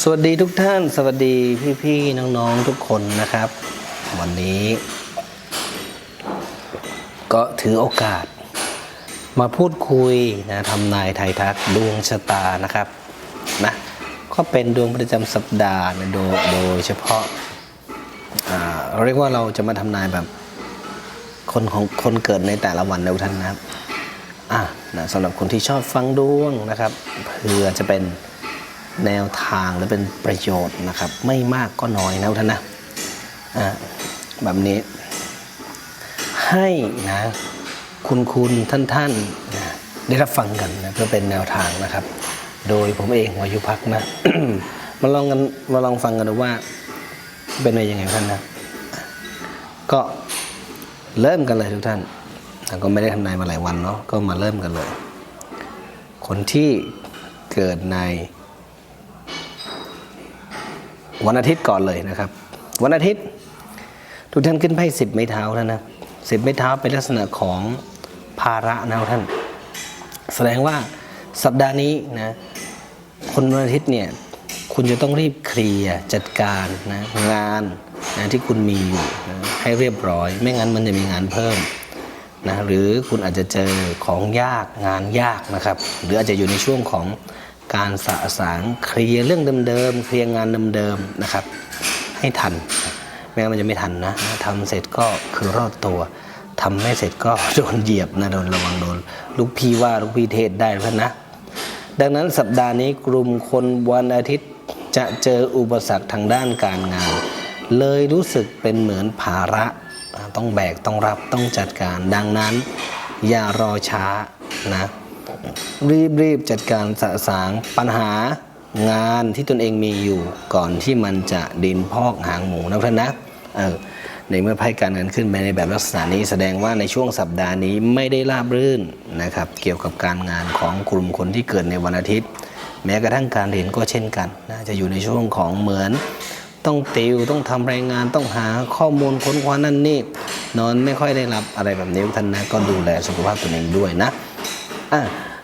สวัสดีทุกท่าน สวัสดีพี่ๆน้องๆทุกคนนะครับ วันนี้ ก็ถือโอกาส มาพูดคุยนะทำนายไทยทักดวงชะตานะครับนะก็เป็นดวงประจำสัปดาห์นะโดยโดยเฉพาะเราเรียกว่าเราจะมาทำนายแบบคนของคนเกิดในแต่ละวันนะทุกท่านนะครับอะนะสำหรับคนที่ชอบฟังดวงนะครับเพื่อจะเป็น แนวทางและเป็นประโยชน์นะครับ ไม่มากก็น้อยนะท่านนะแบบนี้ ให้นะคุณคุณท่านท่านนะได้รับฟังกันนะเพื่อเป็นแนวทางนะครับ โดยผมเองวายุพักนะมาลองกันมาลองฟังกันดูว่า เป็นยังไงท่านนะ ก็เริ่มกันเลยทุกท่านก็ไม่ได้ทำนายมาหลายวันเนาะก็มาเริ่มกันเลย คนที่เกิดใน วันอาทิตย์ก่อนเลยนะครับ วันอาทิตย์ ทุกท่านขึ้นไพ่สิบไม้เท้าแล้วนะสิบไม้เท้าเป็นลักษณะของภาระนะท่าน แสดงว่าสัปดาห์นี้นะคนวันอาทิตย์เนี่ยคุณจะต้องรีบเคลียร์จัดการนะงานนะที่คุณมีอยู่นะให้เรียบร้อย ไม่งั้นมันจะมีงานเพิ่มนะหรือคุณอาจจะเจอของยากงานยากนะครับ หรืออาจจะอยู่ในช่วงของ การสะสางเคลียร์เรื่องเดิมๆเคลียร์งานเดิมๆนะครับ ให้ทันไม่งั้นมันจะไม่ทันนะทำเสร็จก็คือรอดตัวทำไม่เสร็จก็โดนเหยียบนะโดนระวังโดนลูกพี่ว่าลูกพี่เทศได้แล้วนะ ดังนั้นสัปดาห์นี้กลุ่มคนวันอาทิตย์จะเจออุปสรรคทางด้านการงาน เลยรู้สึกเป็นเหมือนภาระต้องแบกต้องรับต้องจัดการ ดังนั้นอย่ารอช้านะ รีบรีบจัดการสะสางปัญหางานที่ตนเองมีอยู่ก่อนที่มันจะดินพอกหางหมูนะเพื่อนนะเออในเมื่อไพ่การเงินขึ้นไปในแบบลักษณะนี้แสดงว่าในช่วงสัปดาห์นี้ไม่ได้ราบรื่นนะครับ เกี่ยวกับการงานของกลุ่มคนที่เกิดในวันอาทิตย์ แม้กระทั่งการเรียนก็เช่นกันนะจะอยู่ในช่วงของเหมือน ต้องติวต้องทำรายงานต้องหาข้อมูลค้นคว้านั่นนี่นอนไม่ค่อยได้รับอะไรแบบนี้ท่านนะก็ดูแลสุขภาพตัวเองด้วยนะอะ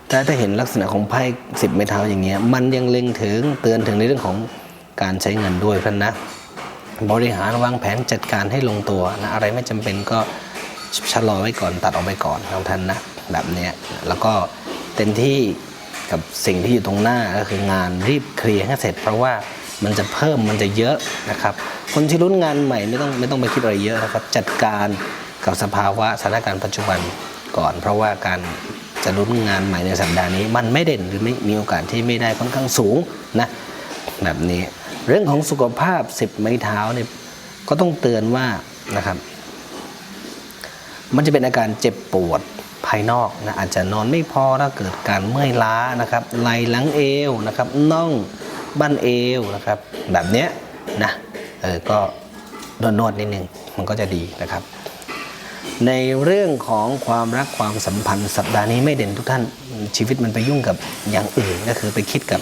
แต่ถ้าเห็นลักษณะของไพ่สิบไม้เท้าอย่างเงี้ยมันยังเล็งถึงเตือนถึงในเรื่องของการใช้เงินด้วยท่านนะ บริหารวางแผนจัดการให้ลงตัวนะอะไรไม่จำเป็นก็ชะลอไว้ก่อนตัดออกไปก่อนนะท่านนะแบบเนี้ยแล้วก็เต็มที่กับสิ่งที่อยู่ตรงหน้าก็คืองานรีบเคลียร์ให้เสร็จ เพราะว่ามันจะเพิ่มมันจะเยอะนะครับ คนที่รุ่นงานใหม่ไม่ต้องไม่ต้องไปคิดอะไรเยอะนะครับ จัดการกับสภาวะสถานการณ์ปัจจุบันก่อน เพราะว่าการ จะรุ่นงานใหม่ในสัปดาห์นี้ มันไม่เด่นหรือไม่มีโอกาสที่ไม่ได้ค่อนข้างสูงนะแบบนี้เรื่องของสุขภาพสิบไม้เท้าเนี่ยก็ต้องเตือนว่านะครับ มันจะเป็นอาการเจ็บปวดภายนอกนะอาจจะนอนไม่พอถ้าเกิดการเมื่อยล้านะครับไหลหลังเอวนะครับน่องบั้นเอวนะครับ แบบเนี้ยนะเออก็นวดนวดนิดนึงมันก็จะดีนะครับ ในเรื่องของความรักความสัมพันธ์สัปดาห์นี้ไม่เด่นทุกท่าน ชีวิตมันไปยุ่งกับอย่างอื่นก็คือไปคิดกับ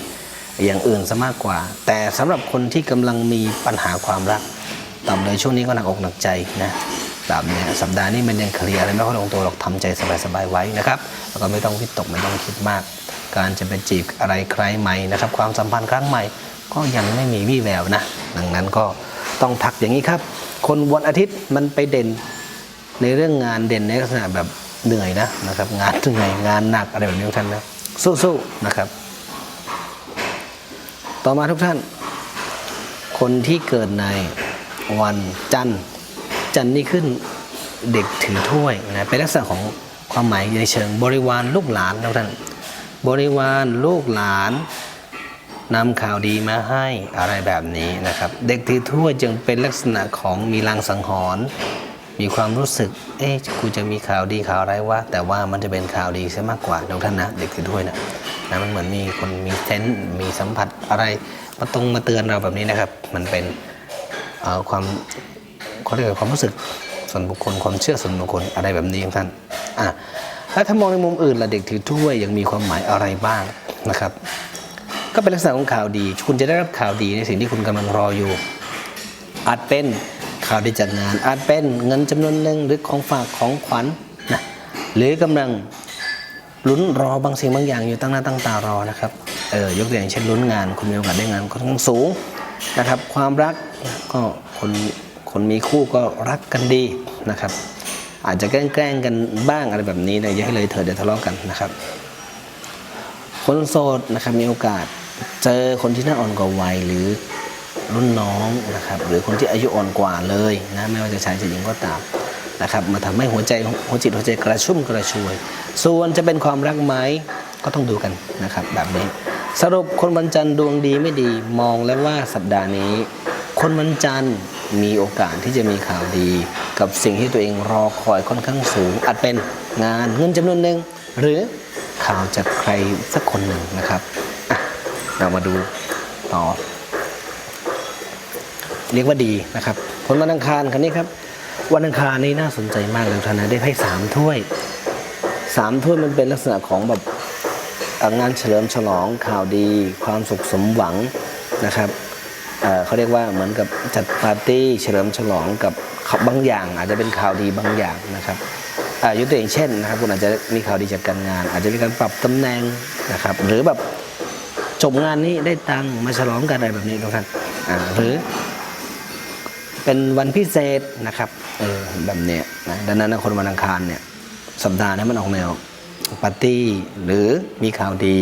อย่างอื่นซะมากกว่า แต่สำหรับคนที่กำลังมีปัญหาความรักต่ำเลยช่วงนี้ก็หนักอกหนักใจนะแบบเนี้ยสัปดาห์นี้มันยังเคลียร์อะไรไม่ค่อยลงตัวหรอกทำใจสบายๆไว้นะครับแล้วก็ไม่ต้องวิตกไม่ต้องคิดมาก การจะไปจีบอะไรใครใหม่นะครับ ความสัมพันธ์ครั้งใหม่ ก็ยังไม่มีวี่แววนะดังนั้นก็ต้องทักอย่างนี้ครับ คนวันอาทิตย์มันไปเด่น ในเรื่องงานเด่นในลักษณะแบบเหนื่อยนะนะครับ งานเหนื่อยงานหนักอะไรแบบนี้ทุกท่านนะสู้ๆนะครับ ต่อมาทุกท่าน คนที่เกิดในวันจันทร์จันทร์นี่ขึ้นเด็กถือถ้วยนะเป็นลักษณะของความหมายในเชิง บริวารลูกหลานทุกท่านบริวารลูกหลานนำข่าวดีมาให้อะไรแบบนี้นะครับ เด็กถือถ้วยจึงเป็นลักษณะของมีลางสังหรณ์ มีความรู้สึก เอ๊ะกูจะมีข่าวดีข่าวอะไรวะแต่ว่ามันจะเป็นข่าวดีซะมากกว่าทุกท่านนะเด็กถือถ้วยนะนะมันเหมือนมีคนมีเซนส์มีสัมผัสอะไรมาตรงมาเตือนเราแบบนี้นะครับ มันเป็นเอ่อความเขาเรียกความรู้สึกส่วนบุคคลความเชื่อส่วนบุคคลอะไรแบบนี้ท่านอะแล้วถ้ามองในมุมอื่นละเด็กถือถ้วยยังมีความหมายอะไรบ้างนะครับ ก็เป็นลักษณะของข่าวดี คุณจะได้รับข่าวดีในสิ่งที่คุณกำลังรออยู่ อาจเป็น ข่าวดีจากงาน อาจเป็นเงินจำนวนหนึ่งหรือของฝากของขวัญนะหรือกำลังลุ้นรอบางสิ่งบางอย่างอยู่ตั้งหน้าตั้งตารอนะครับเออยกตัวอย่างเช่นลุ้นงาน คุณมีโอกาสได้งานค่อนข้างสูงนะครับความรักก็คนคนมีคู่ก็รักกันดีนะครับ อาจจะแกล้งกันบ้างอะไรแบบนี้นะอย่าให้เลยเถิดเดี๋ยวทะเลาะกันนะครับ คนโสดนะครับมีโอกาสเจอคนที่น่าอ่อนกว่าวัยหรือ รุ่นน้องนะครับหรือคนที่อายุอ่อนกว่าเลยนะไม่ว่าจะชายจะหญิงก็ตามนะครับมาทำให้หัวใจหัวจิตหัวใจกระชุ่มกระชวย ส่วนจะเป็นความรักไหมก็ต้องดูกันนะครับแบบนี้ สรุปคนวันจันทร์ดวงดีไม่ดีมองแล้วว่าสัปดาห์นี้ คนวันจันทร์มีโอกาสที่จะมีข่าวดี กับสิ่งที่ตัวเองรอคอยค่อนข้างสูง อาจเป็นงานเงินจำนวนหนึ่งหรือข่าวจากใครสักคนหนึ่งนะครับอะเรามาดูต่อ เรียกว่าดีนะครับ ผลวันอังคารคันนี้ครับ วันอังคารนี้น่าสนใจมากเลยท่านนะได้ไพ่สามถ้วยสามถ้วยมันเป็นลักษณะของแบบงานเฉลิมฉลองข่าวดี ความสุขสมหวังนะครับเเขาเรียกว่าเหมือนกับจัดปาร์ตี้เฉลิมฉลองกับบางอย่าง อาจจะเป็นข่าวดีบางอย่างนะครับยกตัวอย่างเช่นนะครับคุณอาจจะมีข่าวดีจากการงาน อาจจะมีการปรับตำแหน่งนะครับ หรือแบบจบงานนี้ได้ตังมาฉลองกันอะไรแบบนี้ทุกท่านหรือ เป็นวันพิเศษนะครับเออแบบเนี้ยนะดังนั้นคนวันอังคารเนี่ยสัปดาห์นี้มันออกแนวปาร์ตี้หรือมีข่าวดี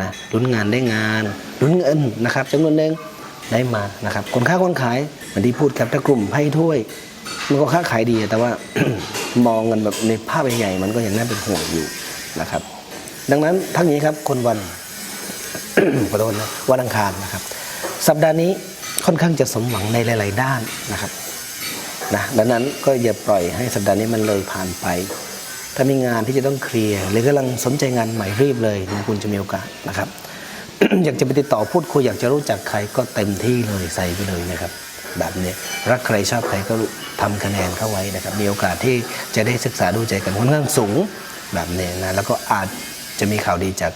นะลุ้นงานได้งานลุ้นเงินนะครับจำนวนหนึ่งได้มานะครับคนค้าคนขายเหมือนที่พูดครับถ้ากลุ่มไพ่ถ้วย มันก็ค้าขายดีแต่ว่ามองกันแบบในภาพใหญ่ๆมันก็ยังน่าเป็นห่วงอยู่นะครับ ดังนั้นทั้งนี้ครับคนวันขอโทษนะวันอังคารนะครับ สัปดาห์นี้ ค่อนข้างจะสมหวังในหลาย ๆ ด้านนะครับนะดังนั้นก็อย่าปล่อยให้สัปดาห์นี้มันเลยผ่านไป ถ้ามีงานที่จะต้องเคลียร์หรือกำลังสนใจงานใหม่รีบเลยนะคุณจะมีโอกาสนะครับ อยากจะไปติดต่อพูดคุยอยากจะรู้จักใครก็เต็มที่เลยใส่ไปเลยนะครับแบบนี้รักใครชอบใครก็ทำคะแนนเข้าไว้นะครับ มีโอกาสที่จะได้ศึกษาดูใจกันค่อนข้างสูงแบบนี้นะแล้วก็อาจจะมีข่าวดีจาก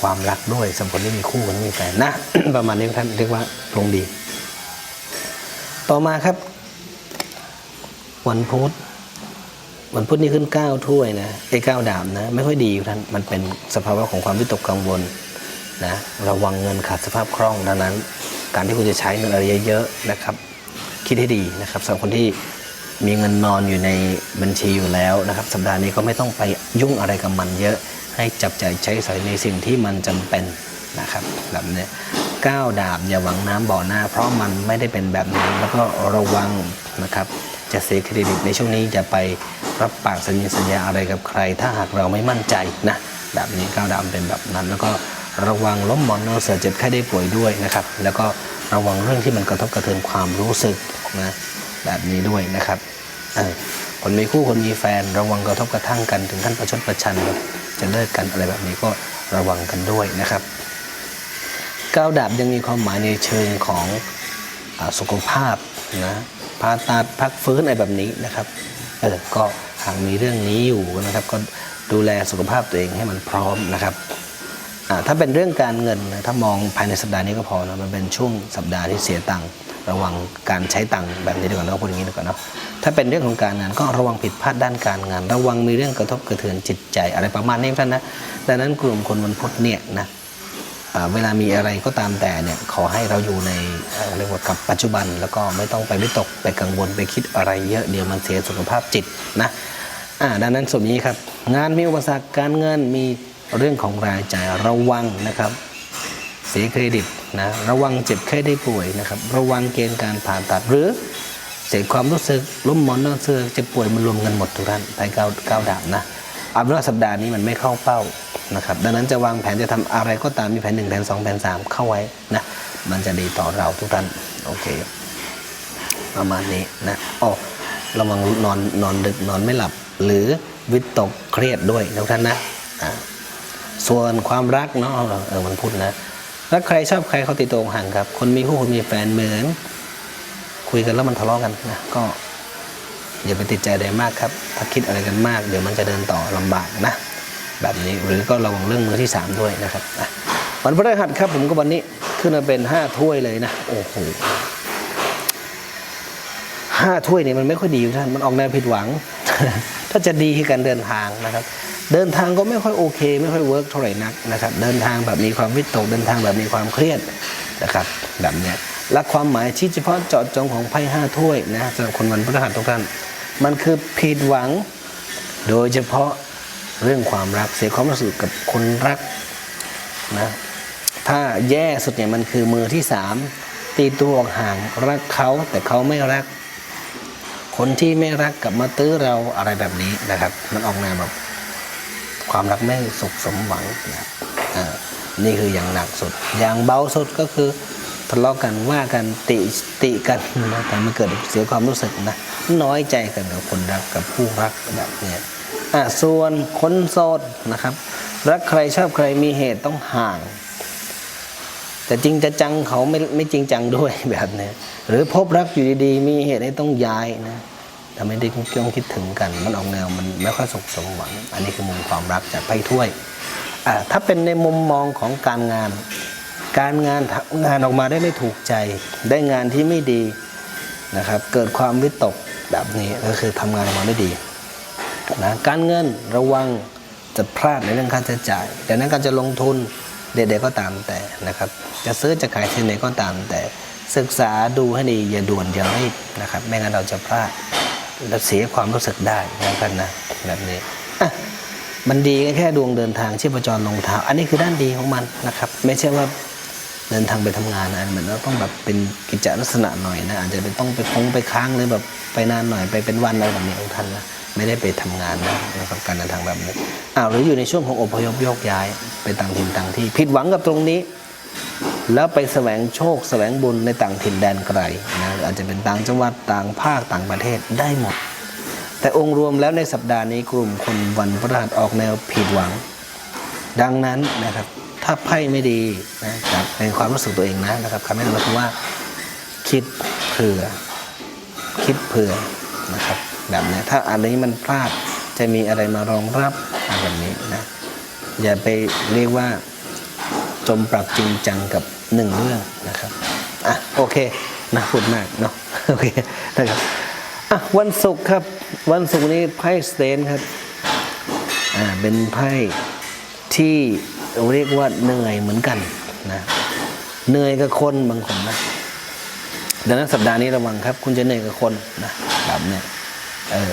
ความรักด้วยสำหรับคนที่มีคู่คนที่มีแฟนนะ ประมาณนี้ท่านเรียกว่าดวงดี ต่อมาครับ วันพุธวันพุธนี่ขึ้นเก้าถ้วยนะไอ้เก้าดาบนะ ไม่ค่อยดีท่านมันเป็นสภาวะของความวิตกกังวลนะระวังเงินขาดสภาพคล่องดังนั้น การที่คุณจะใช้เงินอะไรเยอะๆนะครับ คิดให้ดีนะครับสำหรับคนที่มีเงินนอนอยู่ในบัญชีอยู่แล้วนะครับ สัปดาห์นี้ก็ไม่ต้องไปยุ่งอะไรกับมันเยอะ ให้จับใจใช้สอยในสิ่งที่มันจำเป็นนะครับแบบนี้ก้าวดาบอย่าหวังน้ำบ่อหน้า เพราะมันไม่ได้เป็นแบบนั้นแล้วก็ระวังนะครับ จะเสียเครดิตในช่วงนี้จะไปรับปากสัญญาสัญญาอะไรกับใคร ถ้าหากเราไม่มั่นใจนะแบบนี้ก้าวดาบเป็นแบบนั้น แล้วก็ระวังล้มหมอนนอนเสือเจ็บไข้ได้ป่วยด้วยนะครับ แล้วก็ระวังเรื่องที่มันกระทบกระเทือนความรู้สึกนะแบบนี้ด้วยนะครับคนมีคู่คนมีแฟนระวังกระทบกระทั่งกันถึงขั้นประชดประชันแบบ จะเลิกกันอะไรแบบนี้ก็ระวังกันด้วยนะครับก้าวดาบยังมีความหมายในเชิงของอสุขภาพนะผ่าตัดพักฟื้นอะไรแบบนี้นะครับเออก็หากมีเรื่องนี้อยู่นะครับ ก็ดูแลสุขภาพตัวเองให้มันพร้อมนะครับถ้าเป็นเรื่องการเงินนะถ้ามองภายในสัปดาห์นี้ก็พอนะมันเป็นช่วงสัปดาห์ที่เสียตังค์ ระวังการใช้ตังค์แบบนี้ดีกว่าเนาะพูดอย่างนี้ดีกว่าเนาะถ้าเป็นเรื่องของการงานก็ระวังผิดพลาดด้านการงาน ระวังมีเรื่องกระทบกระเทือนจิตใจ อะไรประมาณนี้ท่านนะดังนั้นกลุ่มคนวันพุธเนี่ยนะเวลามีอะไรก็ตามแต่เนี่ยขอให้เราอยู่ในเอ่อเรียกว่ากับปัจจุบัน แล้วก็ไม่ต้องไปวิตกไปกังวลไปคิดอะไรเยอะเดี๋ยวมันเสียสุขภาพจิตนะอ่าดังนั้นสมนี้ครับ งานมีอุปสรรคการเงินมีเรื่องของรายจ่ายระวังนะครับ เสียเครดิต นะระวังเจ็บไข้ได้ป่วยนะครับระวังเกณฑ์การผ่าตัดหรือเสียความรู้สึกล้มหมอนนอนเสือจ็บป่วยมันรวมกันหมดทุกท่านไปก้าวก้าดาบนะเอาเป็นว่าสัปดาห์นี้มันไม่เข้าเป้านะครับดังนั้นจะวางแผนจะทำอะไรก็ตามมีแผนหนึ่งแผนสองแผนสามเข้าไว้นะมันจะดีต่อเราทุกท่านโอเค ประมาณนี้นะอ๋อระวังนอนนอนดึกนอนไม่หลับ หรือวิตกเครียดด้วยทุกท่านนะส่วนความรักเนาะเออมันพูดนะ รักใครชอบใครเขาติดตัวห่างครับ คนมีคู่คนมีแฟนเหมือน คุยกันแล้วมันทะเลาะกันนะก็อย่าไปติดใจอะไรมากครับ ถ้าคิดอะไรกันมาก เดี๋ยวมันจะเดินต่อลำบากนะ แบบนี้หรือก็ระวังเรื่องมือที่สามด้วยนะครับวันพฤหัสครับผมก็วันนี้ขึ้นมาเป็นห้าถ้วยเลยนะโอ้โหห้าถ้วยนี่มันไม่ค่อยดีท่านมันออกแนวผิดหวัง ถ้าจะดีคือการเดินทางนะครับ เดินทางก็ไม่ค่อยโอเค ไม่ค่อยเวิร์กเท่าไหร่นักนะครับ เดินทางแบบมีความวิตกเดินทางแบบมีความเครียดนะครับแบบเนี้ยและความหมายที่เฉพาะเจาะจงของไพ่ห้าถ้วยนะสำหรับคนวันพฤหัสทุกท่านมันคือผิดหวัง โดยเฉพาะเรื่องความรักเสียความรู้สึกกับคนรักนะถ้าแย่สุดเนี่ยมันคือมือที่สามตีตัวออกห่างรักเขาแต่เขาไม่รัก คนที่ไม่รักกลับมาตื้อเราอะไรแบบนี้นะครับ มันออกแนวแบบ ความรักไม่สุขสมหวังอ่านี่คืออย่างหนักสุด อย่างเบาสุดก็คือทะเลาะกันว่ากันติติกันนะแต่มันเกิดเสียความรู้สึกนะน้อยใจกันกับคนรักกับผู้รักแบบเนี้ยอะส่วนคนโสดนะครับ รักใครชอบใครมีเหตุต้องห่าง แต่จริงจะจังเขาไม่ไม่จริงจังด้วยแบบเนี้ยหรือพบรักอยู่ดีๆ มีเหตุให้ต้องย้ายนะ ทำให้ได้ต้องคิดถึงกัน มันออกแนวมันไม่ค่อยสุขสมหวัง อันนี้คือมุมความรักจากไพ่ถ้วยอ่าถ้าเป็นในมุมมองของการงาน การงานทำงานออกมาได้ไม่ถูกใจ ได้งานที่ไม่ดีนะครับ เกิดความวิตกแบบนี้ก็คือทำงานออกมาไม่ดีนะการเงินระวังจะพลาดในเรื่องค่าใช้จ่ายแต่นั้นการจะลงทุนใดๆก็ตามแต่นะครับ จะซื้อจะขายที่ไหนก็ตามแต่ศึกษาดูให้ดีอย่าด่วนอย่ารีบนะครับ ไม่งั้นเราจะพลาด เสียความรู้สึกได้นะครับนะแบบนี้มันดีแค่ดวงเดินทางชีพจรลงเท้า อันนี้คือด้านดีของมันนะครับ ไม่ใช่ว่าเดินทางไปทำงานนะมันต้องแบบเป็นกิจลักษณะหน่อยนะอาจจะเป็นต้องไปคงไปค้างหรือแบบไปนานหน่อยไปเป็นวันอะไรแบบนี้ของท่านนะไม่ได้ไปทำงานนะนะครับการเดินทางแบบนี้อ้าวหรืออยู่ในช่วงของอพยพโยกย้ายไปต่างถิ่นต่างที่ ผิดหวังกับตรงนี้ แล้วไปแสวงโชค แสวงบุญในต่างถิ่นแดนไกลนะอาจจะเป็นต่างจังหวัดต่างภาคต่างประเทศได้หมด แต่องค์รวมแล้วในสัปดาห์นี้กลุ่มคนวันพฤหัสออกแนวผิดหวัง ดังนั้นนะครับถ้าไพ่ไม่ดีนะจากในความรู้สึกตัวเองนะนะครับคำแนะนำคือว่าคิดเผื่อ คิดเผื่อนะครับแบบนี้ถ้าอันนี้มันพลาดจะมีอะไรมารองรับอะไรแบบนี้นะอย่าไปเรียกว่า จมปลักจริงจังกับหนึ่งเรื่องนะครับอะโอเคนะพูดมากเนาะโอเคนะครับอะวันศุกร์ครับ วันศุกร์นี้ไพ่สเตนครับอ่าเป็นไพ่ที่เรียกว่าเหนื่อยเหมือนกันนะเหนื่อยกับคนบางคนนะดังนั้นสัปดาห์นี้ระวังครับ คุณจะเหนื่อยกับคนนะแบบเนี้ยเออ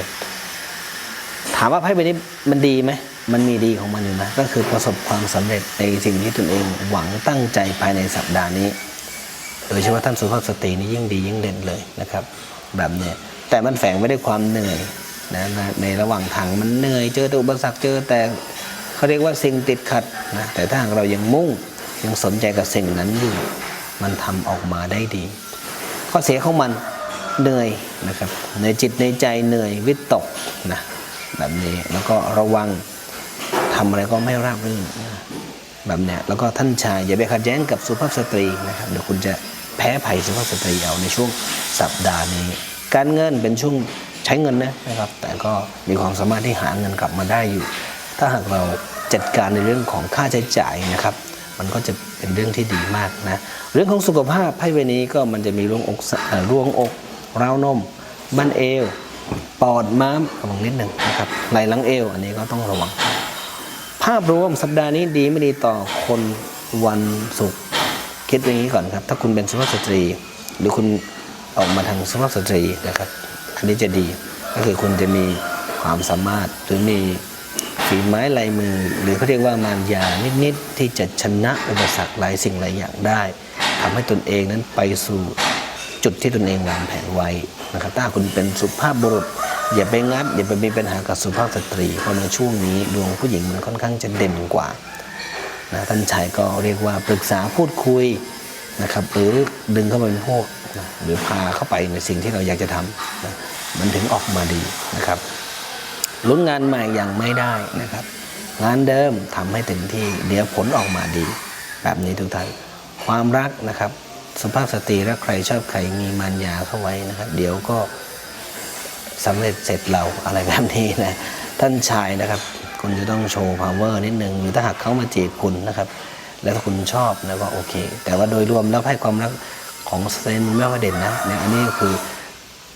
ถามว่าไพ่ใบนี้มันดีไหม มันมีดีของมันอยู่นะ ก็คือประสบความสำเร็จในสิ่งที่ตนเองหวังตั้งใจภายในสัปดาห์นี้ โดยเฉพาะท่านสุภาพสตรีนี่ยิ่งดียิ่งเด่นเลยนะครับ แบบเนี้ยแต่มันแฝงไม่ได้วยความเหนื่อยนะในระหว่างทางมันเหนื่อยเจออุปสรรคเจอแต่เขาเรียกว่าสิ่งติดขัดนะแต่ถ้าเรายังมุ่งยังสนใจกับสิ่งนั้นอยู่ มันทำออกมาได้ดี ข้อเสียของมันเหนื่อยนะครับในจิตในใจเหนื่อยวิตกนะแบบนี้แล้วก็ระวัง ทำอะไรก็ไม่ราบรื่นแบบเนี้ยแล้วก็ท่านชายอย่าไปขัดแย้งกับสุภาพสตรีนะครับเดี๋ยวคุณจะแพ้ภัยสุภาพสตรีเอาในช่วงสัปดาห์นี้ การเงินเป็นช่วงใช้เงินนะนะครับ แต่ก็มีความสามารถที่หาเงินกลับมาได้อยู่ ถ้าหากเราจัดการในเรื่องของค่าใช้จ่ายนะครับ มันก็จะเป็นเรื่องที่ดีมากนะเรื่องของสุขภาพไพ่ใบนี้ก็มันจะมีร่วงอกเร่วงอกราวนมบั้นเอวปอดม้ามระวังนิดหนึ่งนะครับไหล่หลังเอวอันนี้ก็ต้องระวัง ภาพรวมสัปดาห์นี้ดีไม่ดีต่อคนวันศุกร์คิดอย่างนี้ก่อนครับ ถ้าคุณเป็นสุภาพสตรี หรือคุณออกมาทางสุภาพสตรีนะครับ อันนี้จะดีก็คือคุณจะมีความสามารถหรือมีฝีไม้ลายมือ หรือเขาเรียกว่ามารยานิดๆที่จะชนะอุปสรรคหลายสิ่งหลายอย่างได้ทำให้ตนเองนั้นไปสู่จุดที่ตนเองวางแผนไว้นะครับถ้าคุณเป็นสุภาพบุรุษ อย่าไปงัดอย่าไปมีปัญหากับสุภาพสตรีเพราะในช่วงนี้ดวงผู้หญิงมันค่อนข้างจะเด่นกว่านะท่านชายก็เรียกว่าปรึกษาพูดคุยนะครับหรือดึงเข้ามาเป็นพวกนะหรือพาเข้าไปในสิ่งที่เราอยากจะทำนะมันถึงออกมาดีนะครับลุ้นงานใหม่ยังไม่ได้นะครับ งานเดิมทำให้เต็มที่ เดี๋ยวผลออกมาดี แบบนี้ทุกท่านความรักนะครับสุภาพสตรีรักใครชอบใครมีมารยาเข้าไว้นะครับ เดี๋ยวก็ สำเร็จเสร็จเราอะไรแบบนี้นะ ท่านชายนะครับ คุณจะต้องโชว์ power นิดนึงหรือถ้าหากเขามาจีบคุณนะครับ แล้วถ้าคุณชอบนะก็โอเค แต่ว่าโดยรวมแล้วให้ความรักของสเตนไม่ค่อยเด่นนะเนี่ยอันนี้ก็คือ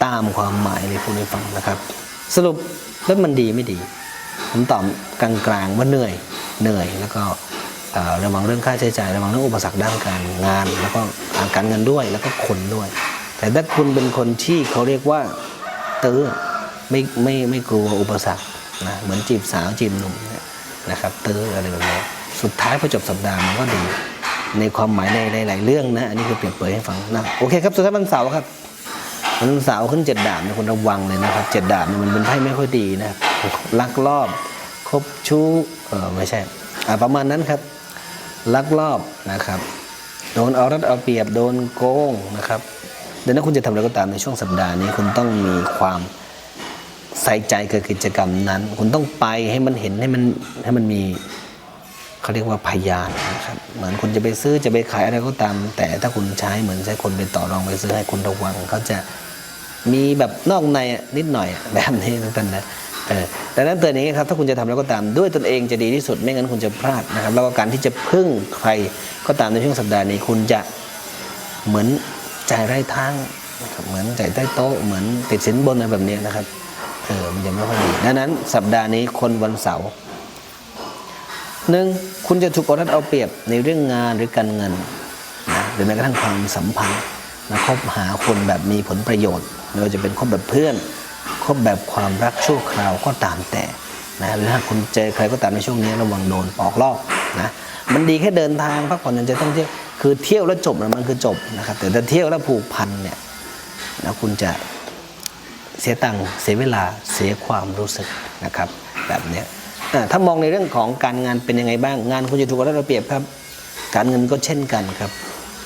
ตามความหมายในพูดให้ฟังนะครับ สรุปแล้วมันดีไม่ดี ผมตอบกลางๆว่าเหนื่อยเหนื่อยแล้วก็ระวังเรื่องค่าใช้จ่ายระวังเรื่องอุปสรรคด้านการงาน แล้วก็การเงินด้วยแล้วก็คนด้วย แต่ถ้าคุณเป็นคนที่เขาเรียกว่า ตื้อไม่ไม่ไม่กลัวอุปสรรคนะเหมือนจีบสาวจีบหนุ่มนะครับตื้ออะไรแบบนี้สุดท้ายพอจบสัปดาห์มันก็ดีในความหมายในหลายๆเรื่องนะ อันนี้คือเปรียบเปรยให้ฟังนะโอเคครับสุดท้ายวันเสาร์ครับวันเสาร์ขึ้นเจ็ดดาบเนี่ยคุณระวังเลยนะครับเจ็ดดาบเนี่ยมันเป็นไพ่ไม่ค่อยดีนะลักลอบคบชู้เออไม่ใช่อ่าประมาณนั้นครับลักลอบนะครับ โดนเอารัดเอาเปรียบโดนโกงนะครับ ดังนั้นคุณจะทำอะไรก็ตามในช่วงสัปดาห์นี้คุณต้องมีความใส่ใจกับกิจกรรมนั้น คุณต้องไปให้มันเห็นให้มันให้มันมีเขาเรียกว่าพยานนะครับเหมือนคุณจะไปซื้อจะไปขายอะไรก็ตาม แต่ถ้าคุณใช้เหมือนใช้คนไปต่อรองไปซื้อให้คุณระวังเขาจะมีแบบนอกในนิดหน่อยแบบนี้ทุกท่นนะเออดังนั้นเตือนอย่างนี้ครับถ้าคุณจะทำแล้วก็ตามด้วยตนเองจะดีที่สุดไม่งั้นคุณจะพลาดนะครับ แล้วก็การที่จะพึ่งใครก็ตามในช่วงสัปดาห์นี้คุณจะเหมือน จ่ายไร้ทางนะครับเหมือนจ่ายใต้โต๊ะเหมือนติดสินบนอะไรแบบนี้นะครับเออมันจะไม่ค่อยดีดังนั้นสัปดาห์นี้คนวันเสาร์หนึ่งคุณจะถูกเอารัดเอาเปรียบในเรื่องงานหรือการเงินนะหรือแม้กระทั่งความสัมพันธ์นะคบหาคนแบบมีผลประโยชน์ไม่ว่าจะเป็นคบแบบเพื่อนคบแบบความรักชั่วคราวก็ตามแต่นะหรือหากคุณเจอใครก็ตามในช่วงนี้ระวังโดนปอกลอกนะมันดีแค่เดินทางพักผ่อนจนใจต้องเที่ยว คือเที่ยวแล้วจบนะมันคือจบนะครับ แต่ถ้าเที่ยวแล้วผูกพันเนี่ยแล้วคุณจะเสียตังค์เสียเวลาเสียความรู้สึกนะครับ แบบนี้ถ้ามองในเรื่องของการงานเป็นยังไงบ้างงานคุณจะถูกรัดเอาเปรียบครับ การเงินก็เช่นกันครับ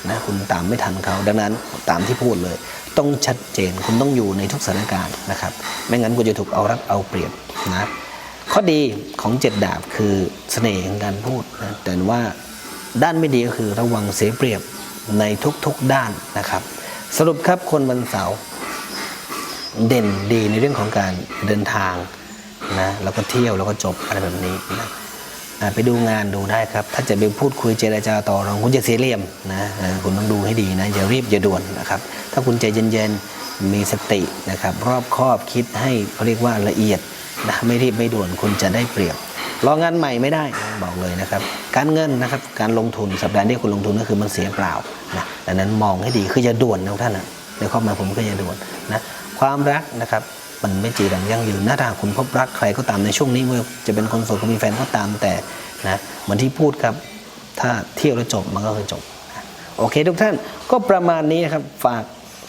นะคุณตามไม่ทันเขาดังนั้นตามที่พูดเลย ต้องชัดเจนคุณต้องอยู่ในทุกสถานการณ์นะครับ ไม่งั้นคุณจะถูกเอารัดเอาเปรียบนะข้อดีของเจ็ดดาบคือเสน่ห์ของการพูดนะแต่ว่า ด้านไม่ดีก็คือระวังเสียเปรียบในทุกๆด้านนะครับ สรุปครับคนวันเสาร์เด่นดีในเรื่องของการเดินทางนะแล้วก็เที่ยวแล้วก็จบอะไรแบบนี้นะไปดูงานดูได้ครับ ถ้าจะไปพูดคุยเจรจาต่อรองคุณจะเสียเหลี่ยมนะคุณต้องดูให้ดีนะอย่ารีบอย่าด่วนนะครับ ถ้าคุณใจเย็นๆมีสตินะครับ รอบคอบคิดให้เขาเรียกว่าละเอียดนะไม่รีบไม่ด่วนคุณจะได้เปรียบ รองานใหม่ไม่ได้บอกเลยนะครับ การเงินนะครับการลงทุนสัปดาห์นี้คุณลงทุนก็คือมันเสียเปล่านะดังนั้นมองให้ดีคืออย่าด่วนนะท่านนะในข้อมาผมก็อย่าด่วนนะความรักนะครับมันไม่จีรังยั่งยืนนะถ้าหาคุณพบรักใครก็ตามในช่วงนี้ไม่ว่าจะเป็นคนโสดคนมีแฟนก็ตามแต่นะเหมือนที่พูดครับถ้าเที่ยวแล้วจบมันก็คือจบ โอเคทุกท่านก็ประมาณนี้นะครับฝาก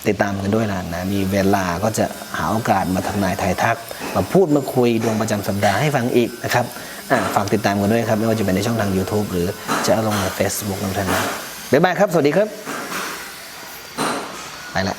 ติดตามกันด้วยนะนะ มีเวลาก็จะหาโอกาสมาทำนายไทยทัก มาพูดมาคุยดวงประจำสัปดาห์ให้ฟังอีกนะครับ ฝากติดตามกันด้วยครับ ไม่ว่าจะเป็นในช่องทาง YouTube หรือจะลงใน Facebook ทุกท่านนะบ๊ายบายครับ สวัสดีครับ ไปละ